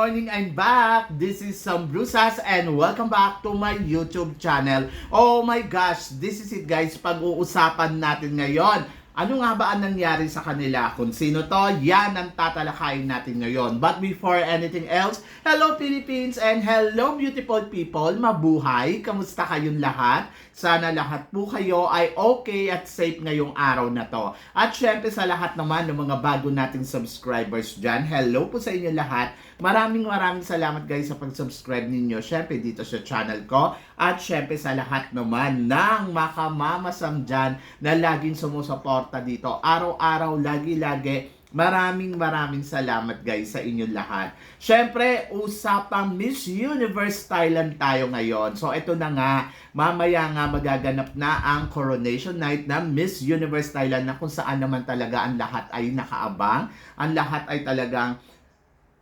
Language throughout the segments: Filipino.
morning, I'm back! This is Sam Brusas and welcome back to my YouTube channel. Oh my gosh, this is it guys, pag-uusapan natin ngayon. Ano nga ba ang nangyari sa kanila? Kung sino to, yan ang tatalakayin natin ngayon. But before anything else, hello Philippines and hello beautiful people! Mabuhay! Kamusta kayong lahat? Sana lahat po kayo ay okay at safe ngayong araw na to. At syempre sa lahat naman ng mga bago nating subscribers dyan, hello po sa inyo lahat. Maraming maraming salamat guys sa pag-subscribe ninyo. Syempre dito sa channel ko. At syempre sa lahat naman ng makamamasam dyan na laging sumusuporta dito. Araw-araw, lagi-lagi. Maraming maraming salamat guys sa inyong lahat. Syempre, usapang Miss Universe Thailand tayo ngayon. So ito na nga, mamaya nga magaganap na ang coronation night ng Miss Universe Thailand na kung saan naman talaga ang lahat ay nakaabang. Ang lahat ay talagang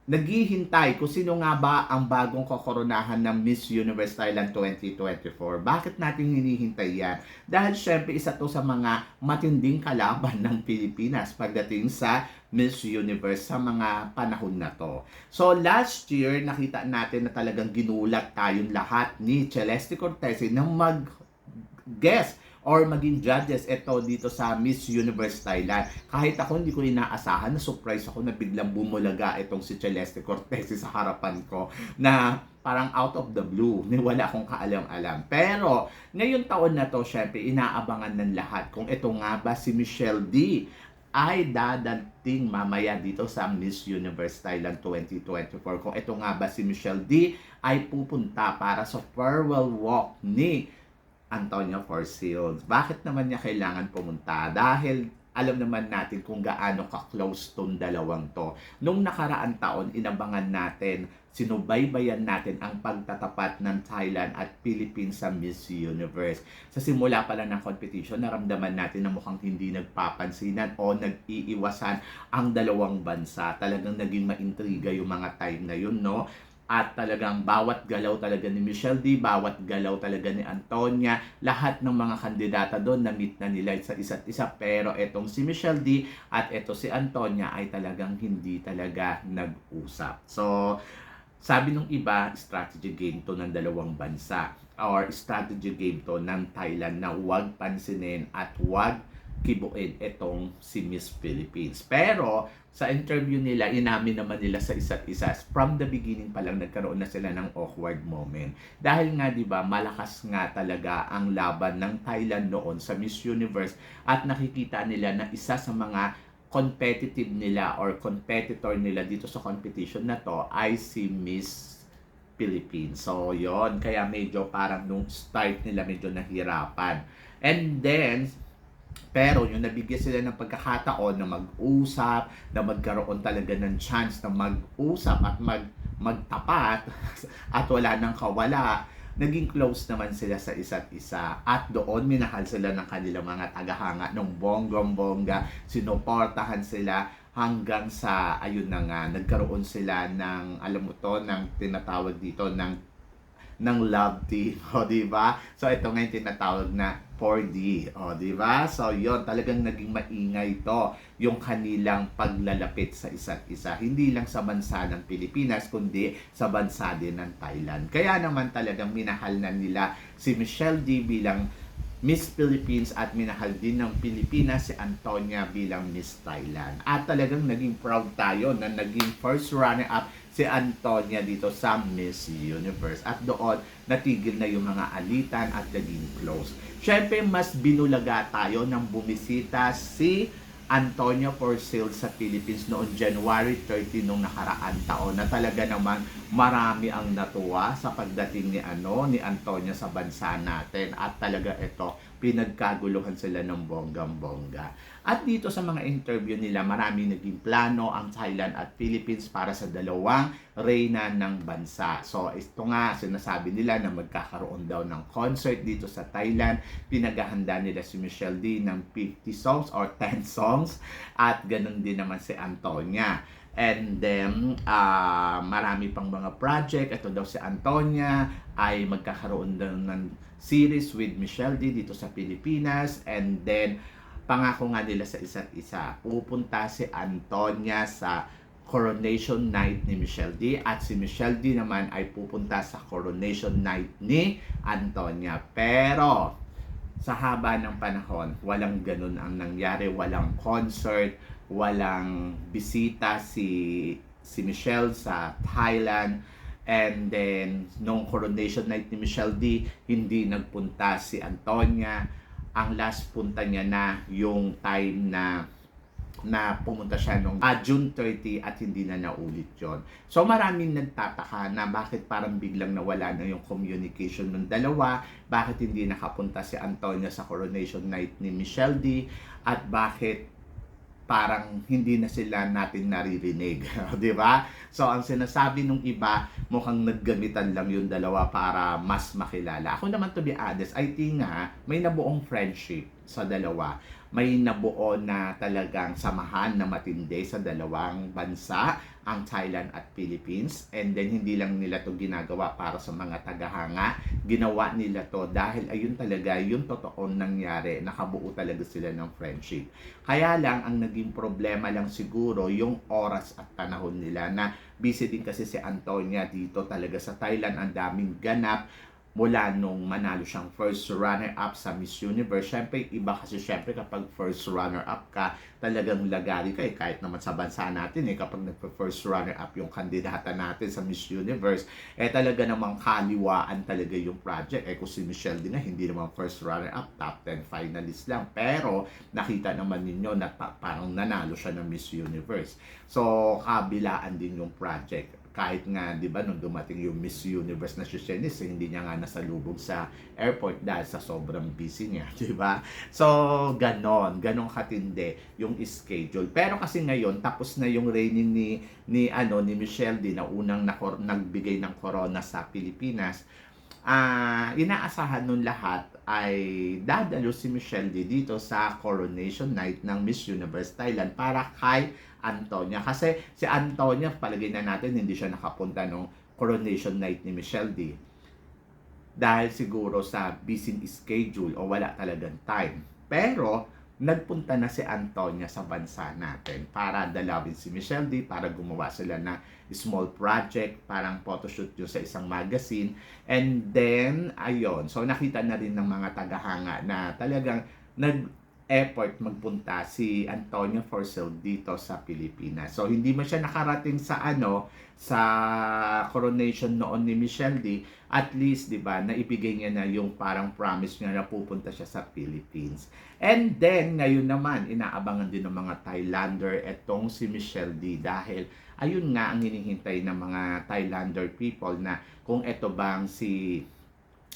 naghihintay kung sino nga ba ang bagong kokoronahan ng Miss Universe Thailand 2024. Bakit natin hinihintay yan? Dahil syempre isa to sa mga matinding kalaban ng Pilipinas pagdating sa Miss Universe sa mga panahon na to. So last year, nakita natin na talagang ginulat tayong lahat ni Celeste Cortez na mag-guest or maging judges ito dito sa Miss Universe Thailand. Kahit ako hindi ko inaasahan na surprise ako na biglang bumulaga itong si Celeste Cortez sa harapan ko na parang out of the blue, ni wala akong kaalam-alam. Pero ngayon taon na to, syempre inaabangan ng lahat kung ito nga ba si Michelle D ay dadating mamaya dito sa Miss Universe Thailand 2024. Kung ito nga ba si Michelle D ay pupunta para sa farewell walk ni Antonio Forseals. Bakit naman niya kailangan pumunta? Dahil alam naman natin kung gaano ka-close tong dalawang to. Nung nakaraan taon, inabangan natin, sinubaybayan natin ang pagtatapat ng Thailand at Philippines sa Miss Universe. Sa simula pa lang ng competition, naramdaman natin na mukhang hindi nagpapansinan o nag-iiwasan ang dalawang bansa. Talagang naging maintriga yung mga time na yun, no? At talagang bawat galaw talaga ni Michelle D, bawat galaw talaga ni Antonia, lahat ng mga kandidata doon na-meet na nila sa isa't isa pero etong si Michelle D at eto si Antonia ay talagang hindi talaga nag-usap. So, sabi nung iba, strategy game to ng dalawang bansa or strategy game to ng Thailand na huwag pansinin at huwag kibuin itong si Miss Philippines. Pero sa interview nila, inamin naman nila sa isa't isa. From the beginning pa lang nagkaroon na sila ng awkward moment. Dahil nga 'di ba, malakas nga talaga ang laban ng Thailand noon sa Miss Universe at nakikita nila na isa sa mga competitive nila or competitor nila dito sa competition na to ay si Miss Philippines. So, yon Kaya medyo parang nung start nila medyo nahirapan. And then, pero yung nabigyan sila ng pagkakataon na mag-usap, na magkaroon talaga ng chance na mag-usap at mag magtapat at wala nang kawala, naging close naman sila sa isa't isa. At doon minahal sila ng kanilang mga tagahanga. Ng bonggong-bongga, sinuportahan sila hanggang sa ayun na nga nagkaroon sila ng alam mo to ng tinatawag dito ng ng love team, o di ba? So ito nga yung tinatawag na 4D, o di ba? So yon talagang naging maingay to yung kanilang paglalapit sa isa't isa. Hindi lang sa bansa ng Pilipinas, kundi sa bansa din ng Thailand. Kaya naman talagang minahal na nila si Michelle D bilang Miss Philippines at minahal din ng Pilipinas si Antonia bilang Miss Thailand. At talagang naging proud tayo na naging first runner-up si Antonia dito sa Miss Universe. At doon, natigil na yung mga alitan at naging close. Siyempre, mas binulaga tayo nang bumisita si Antonio for sale sa Philippines noong January 30 nung nakaraan taon na talaga naman marami ang natuwa sa pagdating ni ano ni Antonio sa bansa natin at talaga ito pinagkaguluhan sila ng bonggang-bongga. At dito sa mga interview nila, marami naging plano ang Thailand at Philippines para sa dalawang reyna ng bansa. So ito nga, sinasabi nila na magkakaroon daw ng concert dito sa Thailand. Pinaghahanda nila si Michelle D ng 50 songs or 10 songs. At ganun din naman si Antonia. And then, uh, marami pang mga project. Ito daw si Antonia ay magkakaroon daw ng series with Michelle D dito sa Pilipinas. And then, pangako nga nila sa isa't isa. Pupunta si Antonia sa coronation night ni Michelle D at si Michelle D naman ay pupunta sa coronation night ni Antonia. Pero sa haba ng panahon, walang ganun ang nangyari, walang concert, walang bisita si si Michelle sa Thailand and then nung coronation night ni Michelle D, hindi nagpunta si Antonia. Ang last punta niya na yung time na na pumunta siya nung ah, June 30 at hindi na naulit yon. So maraming nagtataka na bakit parang biglang nawala na yung communication ng dalawa, bakit hindi nakapunta si Antonia sa coronation night ni Michelle D at bakit parang hindi na sila natin naririnig, 'di ba? So ang sinasabi nung iba, mukhang naggamitan lang yung dalawa para mas makilala. Ako naman to be honest, I think nga may nabuong friendship sa dalawa. May nabuo na talagang samahan na matindi sa dalawang bansa, ang Thailand at Philippines. And then hindi lang nila to ginagawa para sa mga tagahanga, ginawa nila to dahil ayun talaga yung totoong nangyari, nakabuo talaga sila ng friendship. Kaya lang ang naging problema lang siguro yung oras at panahon nila na busy din kasi si Antonia dito talaga sa Thailand ang daming ganap mula nung manalo siyang first runner-up sa Miss Universe. Siyempre, iba kasi siyempre kapag first runner-up ka, talagang lagari ka eh. Kahit naman sa bansa natin eh, kapag nagpa-first runner-up yung kandidata natin sa Miss Universe, eh talaga namang kaliwaan talaga yung project. Eh kung si Michelle din na, hindi naman first runner-up, top 10 finalist lang. Pero, nakita naman ninyo na pa- parang nanalo siya ng Miss Universe. So, kabilaan din yung project kahit nga, di ba, nung dumating yung Miss Universe na Shanice, eh, hindi niya nga nasalubog sa airport dahil sa sobrang busy niya, di ba? So, ganon, ganon katindi yung schedule. Pero kasi ngayon, tapos na yung reigning ni, ni, ano, ni Michelle din na unang nakor- nagbigay ng corona sa Pilipinas, ah inaasahan nun lahat ay dadalo si Michelle D dito sa coronation night ng Miss Universe Thailand para kay Antonia. Kasi si Antonia, palagay na natin, hindi siya nakapunta nung coronation night ni Michelle D. Dahil siguro sa busy schedule o wala talagang time. Pero, nagpunta na si Antonia sa bansa natin para dalawin si Michelle D, para gumawa sila na small project, parang photoshoot yun sa isang magazine. And then, ayun, so nakita na rin ng mga tagahanga na talagang nag effort magpunta si Antonio Forcel dito sa Pilipinas. So hindi man siya nakarating sa ano sa coronation noon ni Michelle D, at least 'di ba, naibigay niya na yung parang promise niya na pupunta siya sa Philippines. And then ngayon naman inaabangan din ng mga Thailander etong si Michelle D dahil ayun nga ang hinihintay ng mga Thailander people na kung eto bang si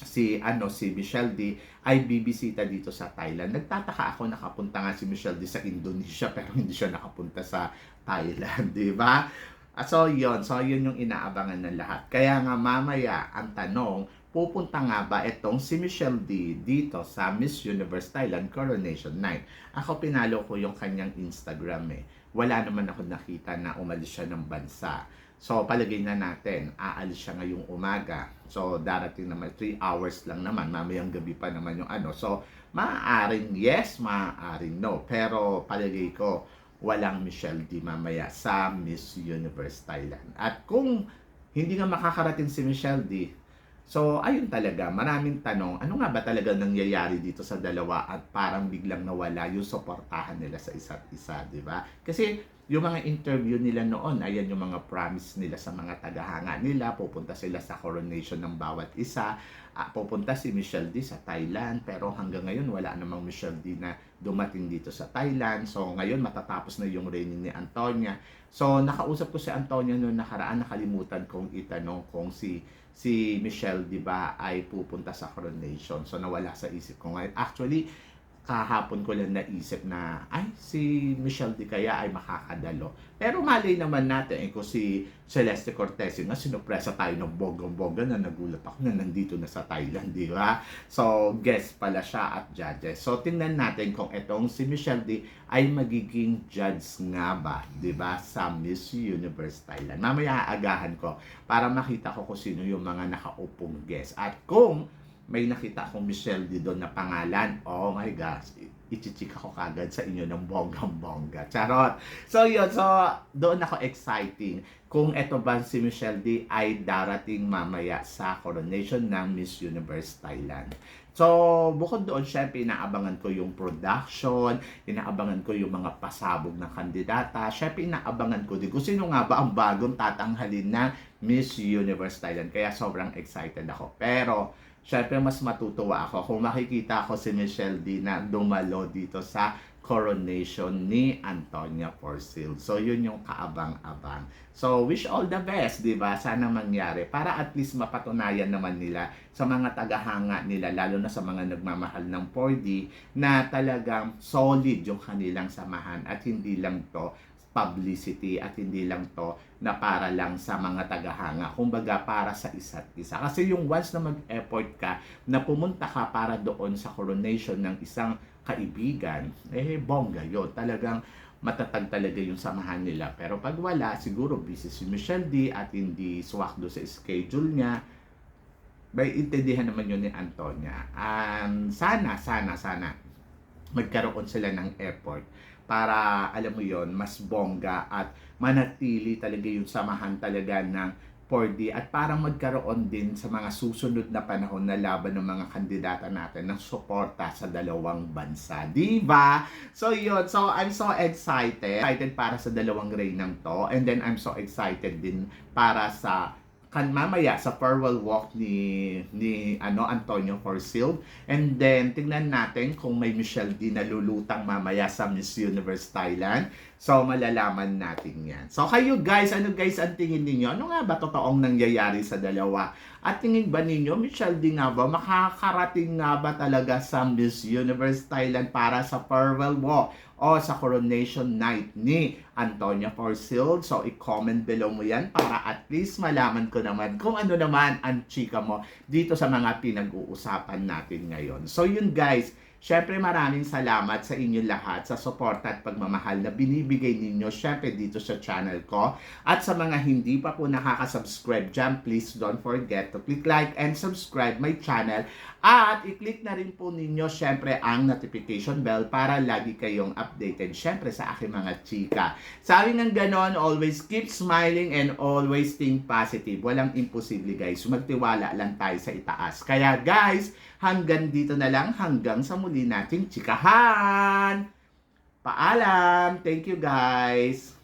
si ano si Michelle D ay bibisita dito sa Thailand. Nagtataka ako nakapunta nga si Michelle D sa Indonesia pero hindi siya nakapunta sa Thailand, di ba? Ah, So, yon So, yun yung inaabangan ng lahat. Kaya nga mamaya, ang tanong, pupunta nga ba itong si Michelle D dito sa Miss Universe Thailand Coronation Night? Ako pinalo ko yung kanyang Instagram eh. Wala naman ako nakita na umalis siya ng bansa. So, palagay na natin, aalis siya ngayong umaga. So, darating naman, 3 hours lang naman, mamayang gabi pa naman yung ano. So, maaaring yes, maaaring no. Pero, palagay ko, walang Michelle D mamaya sa Miss Universe Thailand. At kung hindi nga makakarating si Michelle D, so ayun talaga, maraming tanong, ano nga ba talaga nangyayari dito sa dalawa at parang biglang nawala yung suportahan nila sa isa't isa, di ba? Kasi yung mga interview nila noon, ayan yung mga promise nila sa mga tagahanga nila, pupunta sila sa coronation ng bawat isa, Ah, pupunta si Michelle D sa Thailand, pero hanggang ngayon wala namang Michelle D na dumating dito sa Thailand. So ngayon matatapos na yung reigning ni Antonia. So nakausap ko si Antonia noong nakaraan, nakalimutan kong itanong kung si si Michelle, di ba, ay pupunta sa coronation. So nawala sa isip ko ngayon. Actually, kahapon ko lang naisip na, ay, si Michelle Di kaya ay makakadalo. Pero malay naman natin, eh, kung si Celeste Cortez, nga sinupresa tayo ng bogong-boga na nagulat ako na nandito na sa Thailand, di ba? So, guest pala siya at judges. So, tingnan natin kung itong si Michelle Di ay magiging judge nga ba, di ba, sa Miss Universe Thailand. Mamaya aagahan ko para makita ko kung sino yung mga nakaupong guest. At kung may nakita akong Michelle D doon na pangalan, oh my gosh, ichichika ko kagad sa inyo ng bonggang-bongga. Charot! So yun, so doon ako exciting kung eto ba si Michelle D ay darating mamaya sa coronation ng Miss Universe Thailand. So, bukod doon, syempre, inaabangan ko yung production, inaabangan ko yung mga pasabog na kandidata, syempre, inaabangan ko din kung sino nga ba ang bagong tatanghalin ng Miss Universe Thailand. Kaya sobrang excited ako. Pero, syempre, mas matutuwa ako kung makikita ko si Michelle D na dumalo dito sa coronation ni Antonia Porcil. So, yun yung kaabang-abang. So, wish all the best, di ba? Sana mangyari. Para at least mapatunayan naman nila sa mga tagahanga nila, lalo na sa mga nagmamahal ng 4D, na talagang solid yung kanilang samahan at hindi lang to publicity at hindi lang to na para lang sa mga tagahanga. Kumbaga, para sa isa't isa. Kasi yung once na mag-effort ka, na pumunta ka para doon sa coronation ng isang kaibigan, eh, bongga yun. Talagang matatag talaga yung samahan nila. Pero pag wala, siguro busy si Michelle D at hindi swakdo sa schedule niya, may intindihan naman yun ni Antonia. Um, sana, sana, sana magkaroon sila ng effort para alam mo yon mas bongga at manatili talaga yung samahan talaga ng 4D at para magkaroon din sa mga susunod na panahon na laban ng mga kandidata natin ng suporta sa dalawang bansa. Di ba? So yun, so I'm so excited. Excited para sa dalawang reynang to and then I'm so excited din para sa kan mamaya sa farewell walk ni ni ano Antonio Forsil and then tingnan natin kung may Michelle D na mamaya sa Miss Universe Thailand. So malalaman natin yan. So kayo guys ano guys ang tingin ninyo? Ano nga ba totoong nangyayari sa dalawa? At tingin ba ninyo Michelle D nga ba makakarating nga ba talaga sa Miss Universe Thailand para sa farewell walk o sa coronation night ni Antonia Forsil. So, i-comment below mo yan para at least malaman ko naman kung ano naman ang chika mo dito sa mga pinag-uusapan natin ngayon. So, yun guys. Syempre maraming salamat sa inyo lahat sa suporta at pagmamahal na binibigay ninyo syempre dito sa channel ko. At sa mga hindi pa po nakaka-subscribe dyan, please don't forget to click like and subscribe my channel. At i-click na rin po ninyo syempre ang notification bell para lagi kayong updated syempre sa aking mga chika. Sabi ng ganon, always keep smiling and always think positive. Walang imposible guys. Magtiwala lang tayo sa itaas. Kaya guys, Hanggang dito na lang hanggang sa muli nating chikahan. Paalam. Thank you guys.